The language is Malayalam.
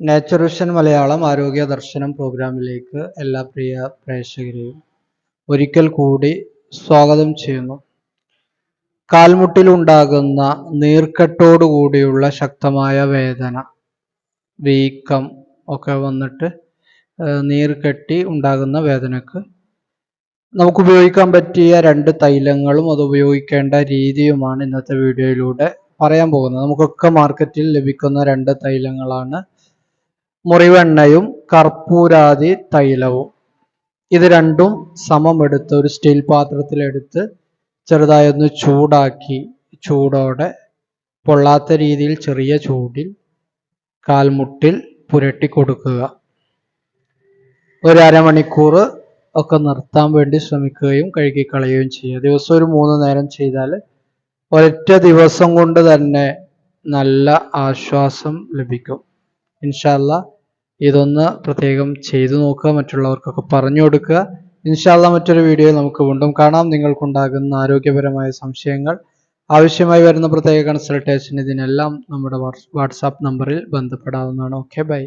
നാച്ചുറിഷൻ മലയാളം ആരോഗ്യ ദർശനം പ്രോഗ്രാമിലേക്ക് എല്ലാ പ്രിയ പ്രേക്ഷകരെയും ഒരിക്കൽ കൂടി സ്വാഗതം ചെയ്യുന്നു. കാൽമുട്ടിലുണ്ടാകുന്ന നീർക്കെട്ടോടുകൂടിയുള്ള ശക്തമായ വേദന വീക്കം ഒക്കെ വന്നിട്ട് നീർക്കെട്ടി ഉണ്ടാകുന്ന വേദനക്ക് നമുക്ക് ഉപയോഗിക്കാൻ പറ്റിയ രണ്ട് തൈലങ്ങളും അത് ഉപയോഗിക്കേണ്ട രീതിയുമാണ് ഇന്നത്തെ വീഡിയോയിലൂടെ പറയാൻ പോകുന്നത്. നമുക്കൊക്കെ മാർക്കറ്റിൽ ലഭിക്കുന്ന രണ്ട് തൈലങ്ങളാണ് മുറിവെണ്ണയും കർപ്പൂരാതി തൈലവും. ഇത് രണ്ടും സമമെടുത്ത് ഒരു സ്റ്റീൽ പാത്രത്തിലെടുത്ത് ചെറുതായി ഒന്ന് ചൂടാക്കി ചൂടോടെ പൊള്ളാത്ത രീതിയിൽ ചെറിയ ചൂടിൽ കാൽമുട്ടിൽ പുരട്ടി കൊടുക്കുക. ഒരു ഒക്കെ നിർത്താൻ വേണ്ടി ശ്രമിക്കുകയും കഴുകിക്കളയുകയും ചെയ്യുക. ദിവസം ഒരു മൂന്ന് നേരം ചെയ്താൽ ഒരൊറ്റ ദിവസം കൊണ്ട് തന്നെ നല്ല ആശ്വാസം ലഭിക്കും. ഇൻഷാല്ല ഇതൊന്ന് പ്രത്യേകം ചെയ്തു നോക്കുക മറ്റുള്ളവർക്കൊക്കെ പറഞ്ഞു കൊടുക്കുക. ഇൻഷാല്ല മറ്റൊരു വീഡിയോയിൽ നമുക്ക് വീണ്ടും കാണാം. നിങ്ങൾക്കുണ്ടാകുന്ന ആരോഗ്യപരമായ സംശയങ്ങൾ ആവശ്യമായി വരുന്ന പ്രത്യേക കൺസൾട്ടേഷൻ ഇതിനെല്ലാം നമ്മുടെ വാട്സാപ്പ് നമ്പറിൽ ബന്ധപ്പെടാവുന്നതാണ്. Okay bye